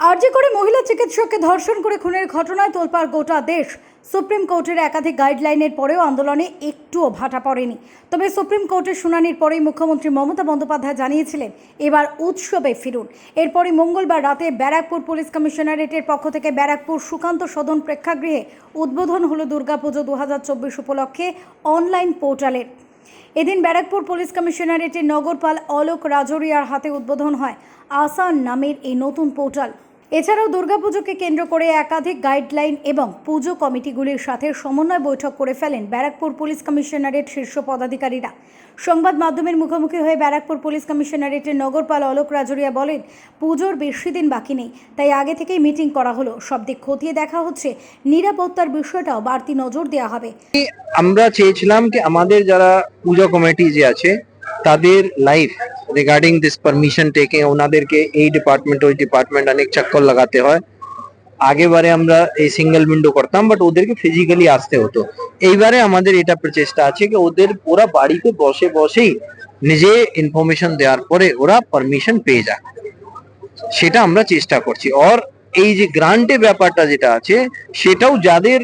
আরজি করে মহিলা চিকিৎসককে ধর্ষণ করে খুনের ঘটনায় তোলপাড় গোটা দেশ। সুপ্রিম কোর্টের একাধিক গাইডলাইনের পরেও আন্দোলনে একটুও ভাটা পড়েনি। তবে সুপ্রিম কোর্টের শুনানির পরেই মুখ্যমন্ত্রী মমতা বন্দ্যোপাধ্যায় জানিয়েছিলেন, এবার উৎসবে ফিরুন। এরপরই মঙ্গলবার রাতে ব্যারাকপুর পুলিশ কমিশনারেটের পক্ষ থেকে ব্যারাকপুর সুকান্ত সদন প্রেক্ষাগৃহে উদ্বোধন হলো দুর্গাপুজো দু হাজার চব্বিশ উপলক্ষে অনলাইন পোর্টালের। এদিন ব্যারাকপুর পুলিশ কমিশনারেটের নগরপাল অলোক রাজরিয়ার হাতে উদ্বোধন হয় আসান নামের এই নতুন পোর্টাল। এছাড়াও দুর্গাপুজোকে কেন্দ্র করে একাধিক গাইডলাইন এবং পুজো কমিটিগুলির সাথে সমন্বয় বৈঠক করে ফেলেন ব্যারাকপুর পুলিশ কমিশনারেট শীর্ষ পদাধিকারীরা। সংবাদ মাধ্যমের মুখোমুখি হয়ে ব্যারাকপুর পুলিশ কমিশনারেটের নগরপাল অলোক রাজরিয়া বলেন, পুজোর বেশি দিন বাকি নেই, তাই আগে থেকেই মিটিং করা হলো। সব দিক খতিয়ে দেখা হচ্ছে, নিরাপত্তার বিষয়টাও বাড়তি নজর দেওয়া হবে। আমরা চেয়েছিলাম কি আমাদের যারা পুজো কমিটি যে আছে, তাদের life regarding this permission taking ওনাদেরকে এই ডিপার্টমেন্ট ওই ডিপার্টমেন্ট অনেক চক্কর লাগাতে হয়। আগেবারে আমরা এই সিঙ্গেল উইন্ডো করতাম বাট ওদেরকে ফিজিক্যালি আসতে হতো। এইবারে আমাদের এটা প্রচেষ্টা আছে কি ওদের পুরা বাড়িতে বসে বসেই নিজে ইনফরমেশন দেওয়ার পরে ওরা পারমিশন পেয়ে যায় সেটা আমরা চেষ্টা করছি। আর এই যে গ্রান্টের ব্যাপারটা যেটা আছে, সেটাও যাদের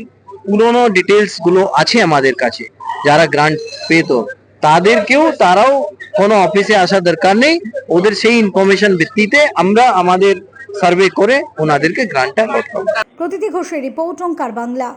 পুরোনো ডিটেলসগুলো আছে আমাদের কাছে, যারা গ্রান্ট পেত, তাদেরকেও তারাও কোনো অফিসে আসা দরকার নেই। ওদের সেই ইনফরমেশন ভিত্তিতে আমরা আমাদের সার্ভে করে ওনাদেরকে গ্রান্টটা প্রতিটি ঘোষের রিপোর্ট ওঙ্কার বাংলা।